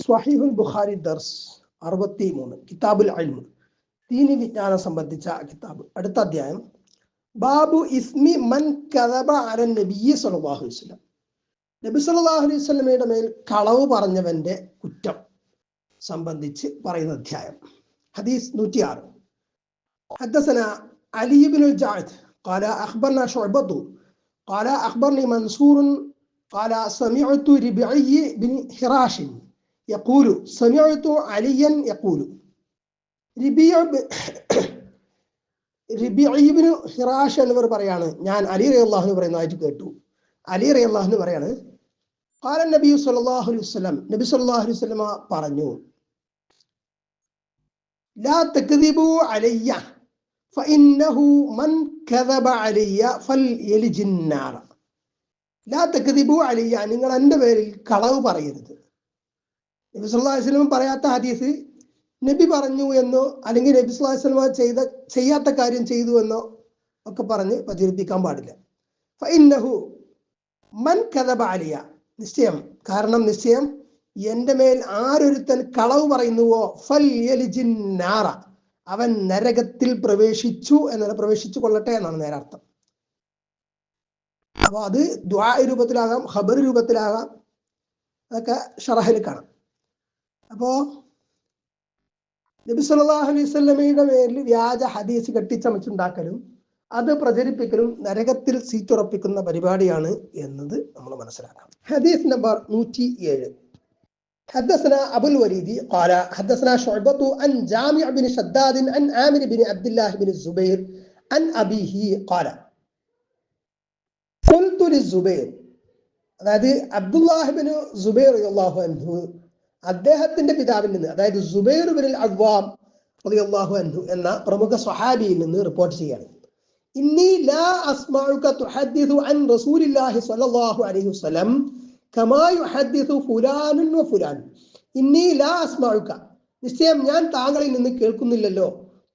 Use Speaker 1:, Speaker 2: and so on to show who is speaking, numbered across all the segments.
Speaker 1: സ്വഹീഹുൽ ബുഖാരി ദർസ് അറുപത്തി മൂന്ന് കിതാബുൽ അൽമ് ദീനി വിജ്ഞാനം സംബന്ധിച്ച കിതാബ് അടുത്ത അധ്യായം ബാബു ഇസ്മി മൻ കദബ അലൻ നബി സല്ലല്ലാഹു അലൈഹി വസല്ലം നബി സല്ലല്ലാഹു അലൈഹി വസല്ലമയുടെ മേൽ കളവ് പറഞ്ഞവന്റെ കുറ്റം സംബന്ധിച്ച് പറയുന്ന അധ്യായം ഹദീസ് നൂറ്റിയാറ് حدثنا علي بن الجعد قال أخبرنا شعبة قال أخبرني منصور قال سمعت ربعي بن حراش يقول سمعت عليا يقول ربيع റിബിബിന് ഹിറാഷ് എന്നിവർ പറയാണ് ഞാൻ അലി റി അള്ളാഹുന് പറയുന്നതായിട്ട് കേട്ടു അലി റി അള്ളാഹുന് പറയാണ് കാലൻ നബി സല്ലല്ലാഹു അലൈഹി വസല്ലം നബി സല്ലല്ലാഹു അലൈഹി വസല്ലമ പറഞ്ഞു ലാ തക്ദിബു അലയ്യ فإنه من كذب علي فليلج النار ലാ തക്ദിബു അലയ്യ നിങ്ങൾ എൻ്റെ പേരിൽ കളവ് പറയരുത് നബി സല്ലല്ലാഹു അലൈഹി വസല്ലം പറയാത്ത ഹദീസ് നബി പറഞ്ഞു എന്നോ അല്ലെങ്കിൽ നബി സല്ലല്ലാഹു അലൈഹി വസല്ലം ചെയ്ത ചെയ്യാത്ത കാര്യം ചെയ്തു എന്നോ ഒക്കെ പറഞ്ഞ് പ്രചരിപ്പിക്കാൻ പാടില്ല. ഫഇന്നഹു മൻ കദബ അലിയ. നിശ്ചയം. കാരണം നിശ്ചയം എന്റെ മേൽ ആരൊരുത്തൻ കളവ് പറയുന്നുവോ ഫൽ നാറ. അവൻ നരകത്തിൽ പ്രവേശിച്ചു എന്നല്ല പ്രവേശിച്ചു കൊള്ളട്ടെ എന്നാണ് നേരെ അർത്ഥം. അപ്പൊ അത് ദ്വാ രൂപത്തിലാകാം ഖബർ രൂപത്തിലാകാം അതൊക്കെ ഷറഹിൽ കാണാം. അപ്പോ നബി സല്ലല്ലാഹു അലൈഹി വസല്ലമയുടെ പേരിൽ വ്യാജ ഹദീസ് കെട്ടിച്ചമച്ചുണ്ടാക്കലും അത് പ്രചരിപ്പിക്കലും നരകത്തിൽ സീറ്റുറപ്പിക്കുന്ന പരിപാടിയാണ് എന്നത് നമ്മൾ മനസ്സിലാക്കാം ഹദീസ് നമ്പർ നൂറ്റി ഏഴ് حدثنا أبو الوليد قال حدثنا شعبة عن جامع بن شداد عن عامر بن عبد الله بن الزبير عن أبيه قال قلت للزبير അതായത് അബ്ദുല്ലാഹിബിന് സുബൈർ അള്ളാഹു അൻഹു അദ്ദേഹത്തിന്റെ പിതാവിൽ നിന്ന് അതായത് സുബൈർ ബിൻ അദ്വാം അള്ളാഹു അൻഹു എന്ന പ്രമുഖ സ്വഹാബിയിൽ നിന്ന് റിപ്പോർട്ട് ചെയ്യാണ് ഇന്നി ലാ അസ്മഉക തുഹദ്ദിസു അൻ റസൂലില്ലാഹി സ്വല്ലല്ലാഹു അലൈഹി വസല്ലം കമാ യുഹദ്ദിസു ഫുലാനുൻ വ ഫുലാൻ. ഇന്നി ലാ അസ്മഉക. നിശ്ചയം ഞാൻ താങ്കളിൽ നിന്ന് കേൾക്കുന്നില്ലല്ലോ.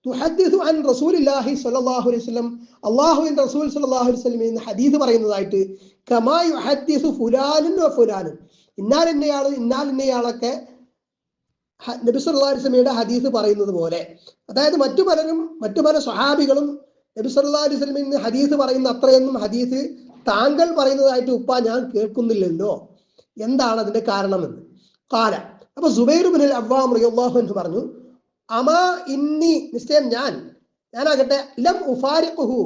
Speaker 1: തുഹദ്ദിസു അൻ റസൂലില്ലാഹി സ്വല്ലല്ലാഹു അലൈഹി വസല്ലം. അല്ലാഹുവിന്റെ റസൂൽ സ്വല്ലല്ലാഹു അലൈഹി വസല്ലം എന്ന ഹദീസ് പറയുന്നതായിട്ട് കമാ യുഹദ്ദിസു ഫുലാനുൻ വ ഫുലാനും ഇന്നാൽ ഇന്നയാൾ ഇന്നാൽ ഇന്നയാളൊക്കെ നബി സല്ലല്ലാഹു അലൈഹി വസല്ലമയുടെ ഹദീസ് പറയുന്നത് പോലെ. അതായത് മറ്റു പലരും മറ്റു പല സ്വഹാബികളും നബി അലിസ്ലമിന് ഹദീസ് പറയുന്ന അത്രയൊന്നും ഹദീസ് താങ്കൾ പറയുന്നതായിട്ട് ഉപ്പ ഞാൻ കേൾക്കുന്നില്ലല്ലോ. എന്താണ് അതിന്റെ കാരണമെന്ന്? കാല. അപ്പൊ സുബൈർ ബിൻ അവ്വാം റളിയല്ലാഹു അൻഹു പറഞ്ഞു അമാ ഇന്നി നിശ്ചയം ഞാൻ ഞാനാകട്ടെ ലം ഉഫാരിഖുഹു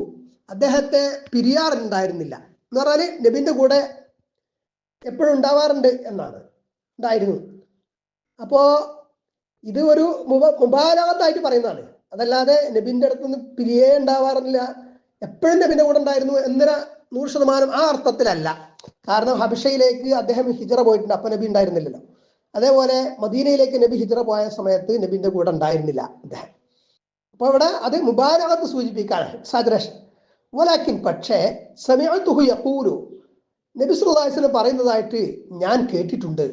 Speaker 1: അദ്ദേഹത്തെ പിരിയാറുണ്ടായിരുന്നില്ല. എന്ന് പറഞ്ഞാൽ നബിന്റെ കൂടെ എപ്പോഴും ഉണ്ടാവാറുണ്ട് എന്നാണ്. ഉണ്ടായിരുന്നു. അപ്പോ ഇത് ഒരു മുബാലാത്തായിട്ട് പറയുന്നതാണ്. അതല്ലാതെ നബിന്റെ അടുത്ത് നിന്ന് പിരിയേ ഉണ്ടാവാറില്ല. എപ്പോഴും നബിന്റെ കൂടെ ഉണ്ടായിരുന്നു എന്നൊരു നൂറ് ശതമാനം ആ അർത്ഥത്തിലല്ല. കാരണം ഹബിഷയിലേക്ക് അദ്ദേഹം ഹിജറ പോയിട്ടുണ്ട്. അപ്പൊ നബി ഉണ്ടായിരുന്നില്ലല്ലോ. അതേപോലെ മദീനയിലേക്ക് നബി ഹിജറ പോയ സമയത്ത് നബിന്റെ കൂടെ ഉണ്ടായിരുന്നില്ല അദ്ദേഹം. അപ്പൊ ഇവിടെ അത് മുബാലകത്ത് സൂചിപ്പിക്കാൻ വലാക്കിൻ പക്ഷേ സമയത്തുഹു യഖൂലു നബി സല്ലല്ലാഹു അലൈഹി വസല്ലം പറയുന്നതായിട്ട് ഞാൻ കേട്ടിട്ടുണ്ട്.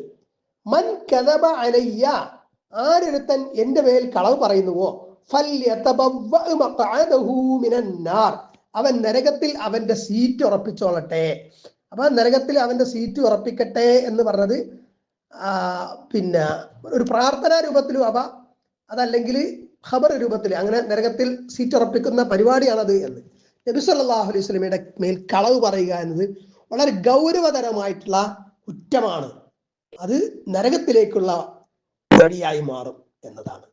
Speaker 1: മൻ കഥബ അലയ്യ ആരൊരുത്തൻ എന്റെ മേൽ കളവ് പറയുന്നുവോ? അവൻ നരകത്തിൽ അവന്റെ സീറ്റ് ഉറപ്പിച്ചോളട്ടെ. അപ്പൊ നരകത്തിൽ അവന്റെ സീറ്റ് ഉറപ്പിക്കട്ടെ എന്ന് പറഞ്ഞത് പിന്നെ ഒരു പ്രാർത്ഥനാ രൂപത്തിലും അവ അതല്ലെങ്കിൽ ഖബർ രൂപത്തിൽ അങ്ങനെ നരകത്തിൽ സീറ്റ് ഉറപ്പിക്കുന്ന പരിപാടിയാണത് എന്ന്. നബി സല്ലല്ലാഹു അലൈഹി സ്വലമിയുടെ മേൽ കളവ് പറയുക എന്നത് വളരെ ഗൗരവതരമായിട്ടുള്ള കുറ്റമാണ്. അത് നരകത്തിലേക്കുള്ള വഴിയായി മാറും എന്നതാണ്.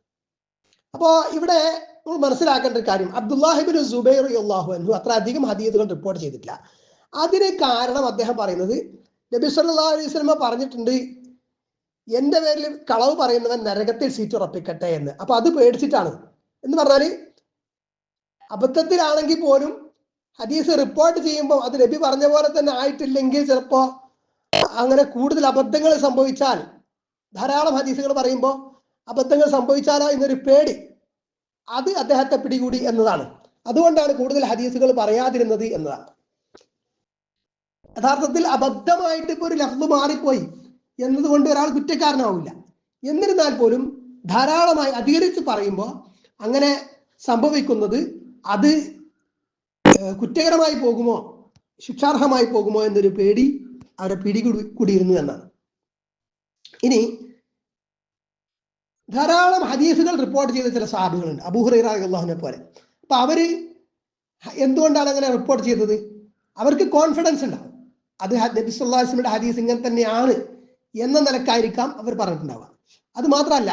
Speaker 1: അപ്പോ ഇവിടെ നമ്മൾ മനസ്സിലാക്കേണ്ട ഒരു കാര്യം. അബ്ദുല്ലാഹിബിൻ സുബൈർ അള്ളാഹു അൻഹു അത്ര അധികം ഹദീദുകൾ റിപ്പോർട്ട് ചെയ്തിട്ടില്ല. അതിന് കാരണം അദ്ദേഹം പറയുന്നത് നബി സല്ലാ അലൈഹി പറഞ്ഞിട്ടുണ്ട് എന്റെ പേരിൽ കളവ് പറയുന്നവൻ നരകത്തിൽ സീറ്റ് ഉറപ്പിക്കട്ടെ എന്ന്. അപ്പൊ അത് പേടിച്ചിട്ടാണ്. എന്ന് പറഞ്ഞാൽ അബദ്ധത്തിലാണെങ്കിൽ പോലും ഹദീസ് റിപ്പോർട്ട് ചെയ്യുമ്പോൾ അത് നബി പറഞ്ഞ പോലെ തന്നെ ആയിട്ടില്ലെങ്കിൽ ചിലപ്പോ അങ്ങനെ കൂടുതൽ അബദ്ധങ്ങൾ സംഭവിച്ചാൽ ധാരാളം ഹദീസുകൾ പറയുമ്പോൾ അബദ്ധങ്ങൾ സംഭവിച്ചാലോ എന്നൊരു പേടി അത് അദ്ദേഹത്തെ പിടികൂടി എന്നതാണ്. അതുകൊണ്ടാണ് കൂടുതൽ ഹദീസുകൾ പറയാതിരുന്നത് എന്നതാണ്. യഥാർത്ഥത്തിൽ അബദ്ധമായിട്ട് ഇപ്പൊ ഒരു ലഫ്ത് മാറിപ്പോയി എന്നതുകൊണ്ട് ഒരാൾ കുറ്റക്കാരനാവില്ല. എന്നിരുന്നാൽ പോലും ധാരാളമായി അധികരിച്ച് പറയുമ്പോൾ അങ്ങനെ സംഭവിക്കുന്നത് അത് കുറ്റകരമായി പോകുമോ? ശിക്ഷാർഹമായി പോകുമോ എന്നൊരു പേടി അവരെ പിടികൂടി കൂടിയിരുന്നു എന്നാണ്. ഇനി ധാരാളം ഹദീസുകൾ റിപ്പോർട്ട് ചെയ്ത ചില സാബുകളുണ്ട്. അബൂഹുറൈറ അള്ളാഹുനെ പോലെ. അപ്പൊ അവർ എന്തുകൊണ്ടാണ് അങ്ങനെ റിപ്പോർട്ട് ചെയ്തത്? അവർക്ക് കോൺഫിഡൻസ് ഉണ്ടാവും. അത് നബി സുല്ലാസ്മിയുടെ ഹദീസ് ഇങ്ങനെ തന്നെയാണ് എന്ന നിലക്കായിരിക്കാം അവർ പറഞ്ഞിട്ടുണ്ടാവുക. അത് മാത്രമല്ല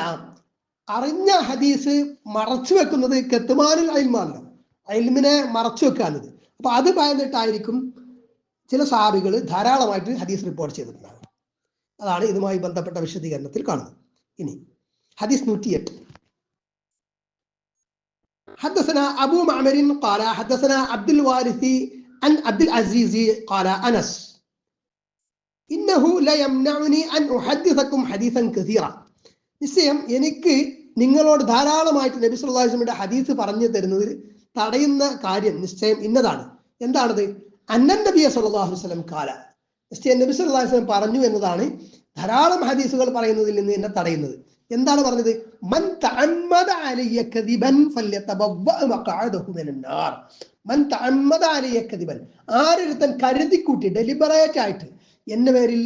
Speaker 1: അറിഞ്ഞ ഹദീസ് മറച്ചു വെക്കുന്നത് കെത്തുമാനിൽ അയിൽമാണല്ലോ അയിൽമിനെ മറച്ചു വെക്കാനത് അപ്പൊ അത് ഭയന്നിട്ടായിരിക്കും ചില സാബികൾ ധാരാളമായിട്ട് ഹദീസ് റിപ്പോർട്ട് ചെയ്തിട്ടുണ്ടാകും അതാണ് ഇതുമായി ബന്ധപ്പെട്ട വിശദീകരണത്തിൽ കാണുന്നത് ഇനി حديث نوتيت حدثنا أبو معمر قال حدثنا عبد الوارث عن عبد العزيز قال أنس إنه لا يمنعني أن أحدثكم حديثا كثيرا നിശ്ചയം എനിക്ക് നിങ്ങളോട് ധാരാളമായിട്ട് നബി സല്ലല്ലാഹു അലൈഹി വസല്ലമയുടെ ഹദീസ് പറഞ്ഞു തരുന്നതിൽ തടയുന്ന കാര്യം നിശ്ചയം ഇന്നതാണ്. എന്താണത്? അന്നൻ നബിയ സല്ലല്ലാഹു അലൈഹി വസല്ലം കാല. നിശ്ചയം നബി സല്ലല്ലാഹു വസ്ലം പറഞ്ഞു എന്നതാണ് ധാരാളം ഹദീസുകൾ പറയുന്നതിൽ നിന്ന് എന്നെ തടയുന്നത്. എന്താണ് പറഞ്ഞത്? മൻ തഅമ്മദ അലയ്യ കദിബൻ ഫല്യതബവ്വ മഖഅദഹു മിനന്നാർ. നാർ മൻ തഅമ്മദ അലയ്യ കദിബൻ. ആരൊരുത്തൻ കരുതിക്കൂട്ടി ഡെലിബറേറ്റ് ആയിട്ട് എന്റെ പേരിൽ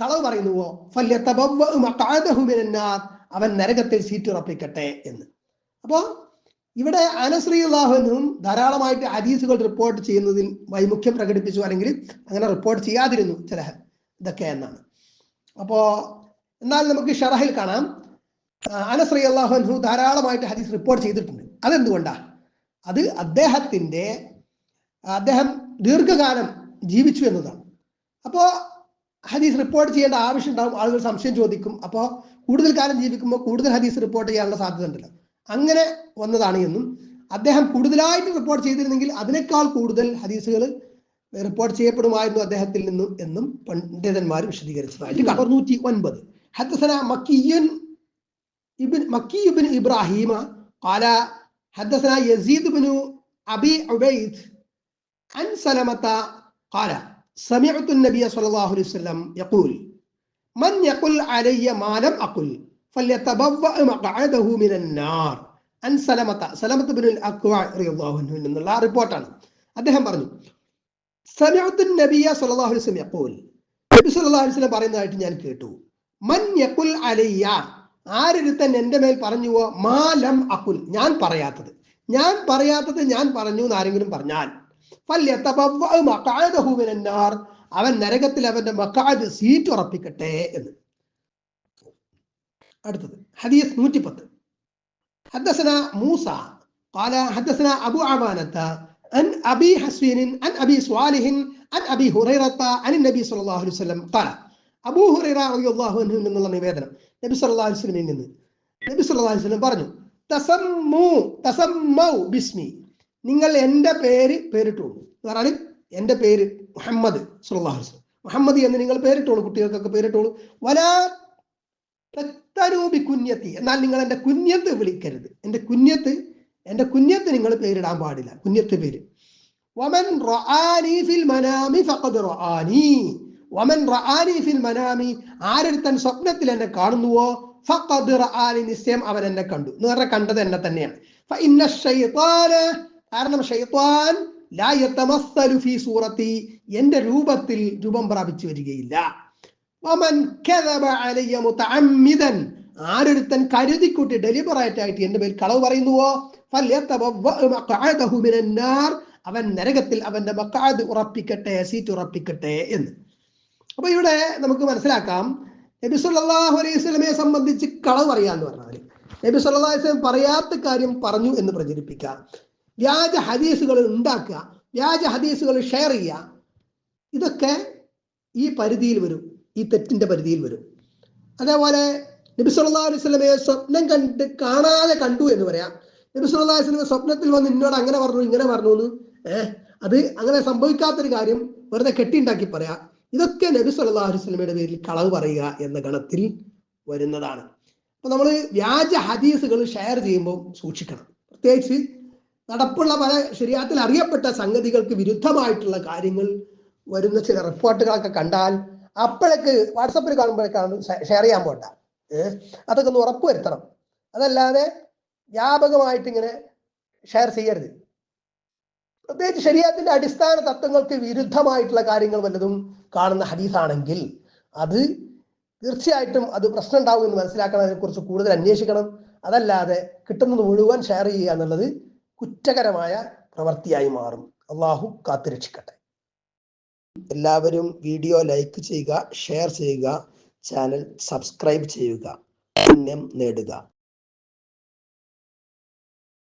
Speaker 1: കളവ് പറയുന്നുവോ? ഫല്യതബവ്വ മഖഅദഹു മിനന്നാർ. നാർ അവൻ നരകത്തിൽ സീറ്റ് ഉറപ്പിക്കട്ടെ എന്ന്. അപ്പോ ഇവിടെ അനശ്രീ അള്ളാഹുനും ധാരാളമായിട്ട് ഹദീസുകൾ റിപ്പോർട്ട് ചെയ്യുന്നതിൽ വൈമുഖ്യം പ്രകടിപ്പിച്ചു അല്ലെങ്കിൽ അങ്ങനെ റിപ്പോർട്ട് ചെയ്യാതിരുന്നു ചില ഇതൊക്കെ എന്നാണ്. അപ്പോ എന്നാൽ നമുക്ക് ഷറഹിൽ കാണാം. അനശ്രീ അള്ളാഹുൻഹു ധാരാളമായിട്ട് ഹദീസ് റിപ്പോർട്ട് ചെയ്തിട്ടുണ്ട്. അതെന്തുകൊണ്ടാ? അത് അദ്ദേഹത്തിന്റെ അദ്ദേഹം ദീർഘകാലം ജീവിച്ചു എന്നതാണ്. അപ്പോ ഹദീസ് റിപ്പോർട്ട് ചെയ്യേണ്ട ആവശ്യം ഉണ്ടാവും ആളുകൾ സംശയം ചോദിക്കും. അപ്പോ കൂടുതൽ കാലം ജീവിക്കുമ്പോൾ കൂടുതൽ ഹദീസ് റിപ്പോർട്ട് ചെയ്യാനുള്ള സാധ്യത ഉണ്ടല്ലോ. അങ്ങനെ വന്നതാണ് എന്നും അദ്ദേഹം കൂടുതലായിട്ട് റിപ്പോർട്ട് ചെയ്തിരുന്നെങ്കിൽ അതിനേക്കാൾ കൂടുതൽ ഹദീസുകൾ റിപ്പോർട്ട് ചെയ്യപ്പെടുമായിരുന്നു അദ്ദേഹത്തിൽ നിന്നും എന്നും പണ്ഡിതന്മാർ വിശദീകരിച്ചതായിട്ട് കാണാം നൂറ്റി ഒൻപത് حدثنا مكي ابن مكي بن ابراهيم قال حدثنا يزيد بن ابي عبيد عن سلمة قال سمعت النبي صلى الله عليه وسلم يقول من يقل علي ما لم اقل മഖഅദഹു മിനൻ നാർ അൻ സലമത സലമത ബിനുൽ അക്വാ റളിയല്ലാഹു അൻഹു എന്നുള്ള റിപ്പോർട്ടാണ്. അദ്ദേഹം പറഞ്ഞു സനഅത്തുൻ നബിയ സല്ലല്ലാഹു അലൈഹി വസല്ലം യഖൂൽ. നബി സല്ലല്ലാഹു അലൈഹി വസല്ലം പറയുന്നതായിട്ട് ഞാൻ കേട്ടു. മൻ യഖുൽ അലയ്യ. ആരൊരുത്തൻ എന്റെ മേൽ പറഞ്ഞുവോ മാ ലം അഖുൽ. ഞാൻ പറയാത്തത്. ഞാൻ പറയാത്തത് ഞാൻ പറഞ്ഞു എന്ന് ആരെങ്കിലും പറഞ്ഞാൽ ഫല്യതബവ്വഅ മഖഅദഹു മിനന്നാർ അവൻ നരകത്തിൽ അവന്റെ മഖഅദ് സീറ്റ് ഉറപ്പിക്കട്ടെ എന്ന്. അടുത്തത് ഹദീസ് 110 حدثنا موسى قال حدثنا ابو عوانة عن ابي حسين عن ابي صالح عن ابي هريرة عن النبي صلى الله عليه وسلم قال അബൂ ഹുറൈറ റളിയല്ലാഹു അൻഹു നിന്നുള്ള നിവേദനം നബി സല്ലല്ലാഹു അലൈഹി വസല്ലമയിൽ നിന്ന് നബി സല്ലല്ലാഹു അലൈഹി വസല്ലം പറഞ്ഞു തസമ്മു തസമ്മൗ ബിസ്മി നിങ്ങൾ എൻ്റെ പേര് പേരിട്ടോളൂ എന്ന് പറഞ്ഞാൽ എൻ്റെ പേര് മുഹമ്മദ് സല്ലല്ലാഹു അലൈഹി വസല്ലം മുഹമ്മദ് എന്ന് നിങ്ങൾ പേരിട്ടോളൂ കുട്ടികൾക്കൊക്കെ പേരിട്ടോളൂ വലാ തത്തനൂബി കുഞ്ഞത്തി എന്നാൽ നിങ്ങൾ എന്റെ കുഞ്ഞത്ത് വിളിക്കരുത്. എന്റെ കുഞ്ഞത്ത് എന്റെ കുഞ്ഞത്ത് നിങ്ങൾ പേരിടാൻ പാടില്ല. കുഞ്ഞത്ത് പേര്. വമൻ ഫിൽ മനാമി ഫഖദ് വമൻ ഫിൽ മനാമി ആരൊരുത്തൻ സ്വപ്നത്തിൽ എന്നെ കാണുന്നുവോ ഫഖദ് നിശ്ചയം അവൻ എന്നെ കണ്ടു. എന്ന് പറഞ്ഞാൽ കണ്ടത് എന്നെ തന്നെയാണ്. ഫഇന്ന കാരണം ഷൈത്താൻ ലാ യതമസ്സലു ഫീ സൂറത്തി എന്റെ രൂപത്തിൽ രൂപം പ്രാപിച്ചു വരികയില്ല വമൻ കദബ അലയ്യ മുതഅമ്മിദൻ ആരൊരുത്തൻ കരുതിക്കൂട്ടി ഡെലിബറേറ്റ് ആയിട്ട് എന്റെ പേര് കളവ് പറയുന്നുവോ? അവൻ നരകത്തിൽ അവന്റെ മക്കാദ് ഉറപ്പിക്കട്ടെ സീറ്റ് ഉറപ്പിക്കട്ടെ എന്ന്. അപ്പൊ ഇവിടെ നമുക്ക് മനസ്സിലാക്കാം നബി സല്ലല്ലാഹു അലൈഹി സ്വലമയെ സംബന്ധിച്ച് കളവ് പറയാന്ന് പറഞ്ഞാൽ നബി അലൈഹി വസല്ലം പറയാത്ത കാര്യം പറഞ്ഞു എന്ന് പ്രചരിപ്പിക്കുക വ്യാജ ഹദീസുകൾ ഉണ്ടാക്കുക വ്യാജ ഹദീസുകൾ ഷെയർ ചെയ്യുക ഇതൊക്കെ ഈ പരിധിയിൽ വരും. ഈ തെറ്റിന്റെ പരിധിയിൽ വരും. അതേപോലെ നബി അലൈഹി വസല്ലമയെ സ്വപ്നം കണ്ട് കാണാതെ കണ്ടു എന്ന് പറയാം. നബി സല്ലല്ലാഹു അലൈഹി സ്വപ്നത്തിൽ വന്ന് എന്നോട് അങ്ങനെ പറഞ്ഞു ഇങ്ങനെ പറഞ്ഞു എന്ന് ഏഹ് അത് അങ്ങനെ സംഭവിക്കാത്തൊരു കാര്യം വെറുതെ കെട്ടിണ്ടാക്കി പറയാം. ഇതൊക്കെ നബി സല്ലല്ലാഹു അലൈഹി വസല്ലമയുടെ പേരിൽ കളവ് പറയുക എന്ന ഗണത്തിൽ വരുന്നതാണ്. അപ്പൊ നമ്മൾ വ്യാജ ഹദീസുകൾ ഷെയർ ചെയ്യുമ്പോൾ സൂക്ഷിക്കണം. പ്രത്യേകിച്ച് നടപ്പുള്ള പല ശരിയാത്തിൽ അറിയപ്പെട്ട സംഗതികൾക്ക് വിരുദ്ധമായിട്ടുള്ള കാര്യങ്ങൾ വരുന്ന ചില റിപ്പോർട്ടുകളൊക്കെ കണ്ടാൽ അപ്പോഴേക്ക് വാട്സപ്പിൽ കാണുമ്പോഴേക്കാണ് ഷെയർ ചെയ്യാൻ പോട്ട അതൊക്കെ ഒന്ന് ഉറപ്പ് വരുത്തണം. അതല്ലാതെ വ്യാപകമായിട്ട് ഇങ്ങനെ ഷെയർ ചെയ്യരുത്. പ്രത്യേകിച്ച് ശരീരത്തിന്റെ അടിസ്ഥാന തത്വങ്ങൾക്ക് വിരുദ്ധമായിട്ടുള്ള കാര്യങ്ങൾ വല്ലതും കാണുന്ന ഹദീസാണെങ്കിൽ അത് തീർച്ചയായിട്ടും അത് പ്രശ്നം ഉണ്ടാവും എന്ന് മനസ്സിലാക്കണം അതിനെക്കുറിച്ച് കൂടുതൽ അന്വേഷിക്കണം. അതല്ലാതെ കിട്ടുന്നത് മുഴുവൻ ഷെയർ ചെയ്യുക എന്നുള്ളത് കുറ്റകരമായ പ്രവൃത്തിയായി മാറും. അള്ളാഹു കാത്തുരക്ഷിക്കട്ടെ. എല്ലാവരും വീഡിയോ ലൈക്ക് ചെയ്യുക ഷെയർ ചെയ്യുക ചാനൽ സബ്സ്ക്രൈബ് ചെയ്യുക. പുണ്യം നേടുക.